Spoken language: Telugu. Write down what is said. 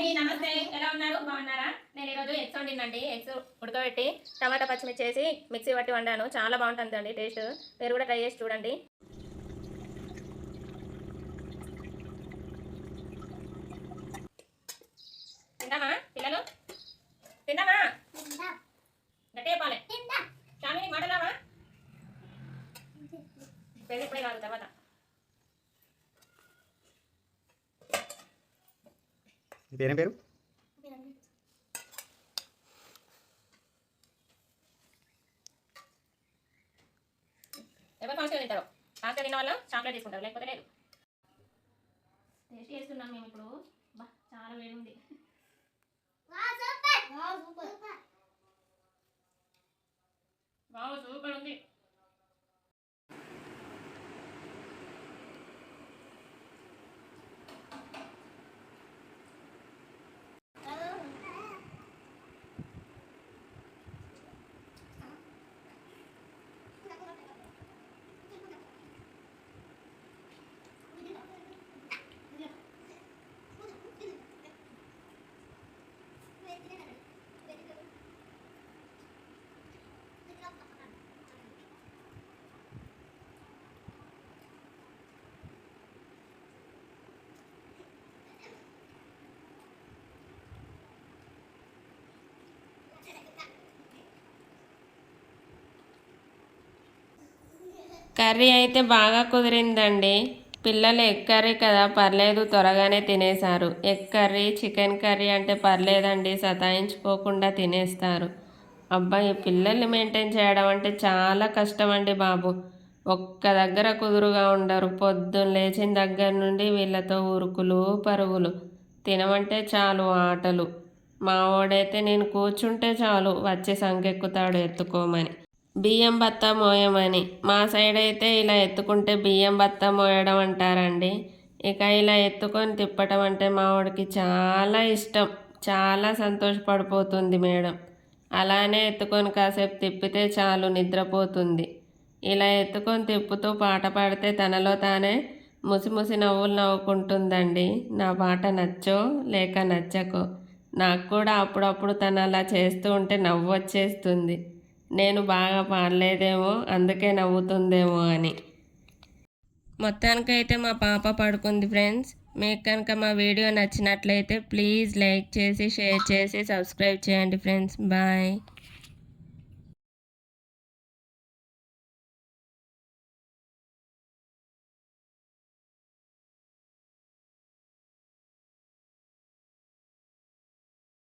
అండి నమస్తే. ఎలా ఉన్నారు? బాగున్నారా? నేను ఈరోజు ఎగ్స్ ఉడకబెట్టి టమాటా పచ్చిమిర్చి వేసి మిక్సీ పట్టి వండాను. చాలా బాగుంటుంది అండి టేస్ట్. మీరు కూడా ట్రై చేసి చూడండి. తిందామా పిల్లలు? తిందామా చెప్పాలి. షామిని మాటలామా పెళ్ళి ఇప్పుడే కాదు తర్వాత. మీ పేరేం పేరు? ఎవరు తింటారు? ఫాస్ట్గా తిన్న వాళ్ళు చాక్లెట్ తీసుకుంటారు లేకపోతే లేదు. టేస్ట్ చేస్తున్నాం మేము ఇప్పుడు. బా చాలా వేడి ఉంది. కర్రీ అయితే బాగా కుదిరిందండి. పిల్లలు ఎగ్ కర్రీ కదా పర్లేదు త్వరగానే తినేశారు. ఎగ్ కర్రీ చికెన్ కర్రీ అంటే పర్లేదండి సతాయించుకోకుండా తినేస్తారు. అబ్బాయి పిల్లల్ని మెయింటైన్ చేయడం అంటే చాలా కష్టం అండి బాబు. ఒక్క దగ్గర కుదురుగా ఉండరు. పొద్దున్న లేచిన దగ్గర నుండి వీళ్ళతో ఉరుకులు పరుగులు. తినమంటే చాలు ఆటలు. మా వాడైతే నేను కూర్చుంటే చాలు వచ్చి సంకెక్కుతాడు ఎత్తుకోమని. బియ్యం బత్త మోయమని. మా సైడ్ అయితే ఇలా ఎత్తుకుంటే బియ్యం బత్త మోయడం అంటారండి. ఇక ఇలా ఎత్తుకొని తిప్పటం అంటే మా వాడికి చాలా ఇష్టం. చాలా సంతోషపడిపోతుంది మేడం. అలానే ఎత్తుకొని కాసేపు తిప్పితే చాలు నిద్రపోతుంది. ఇలా ఎత్తుకొని తిప్పుతూ పాట పాడితే తనలో తానే ముసిముసి నవ్వులు నవ్వుకుంటుందండి. నా పాట నచ్చో లేక నచ్చకో. నాకు కూడా అప్పుడప్పుడు తను అలా చేస్తూ ఉంటే నవ్వు వచ్చేస్తుంది నేను బాగా పాడలేదేమో అందుకే నవ్వుతుందేమో అని. మొత్తానికైతే మా పాప పడుకుంది ఫ్రెండ్స్. మీకు కనుక మా వీడియో నచ్చినట్లయితే ప్లీజ్ లైక్ చేసి షేర్ చేసి సబ్స్క్రైబ్ చేయండి ఫ్రెండ్స్. బాయ్.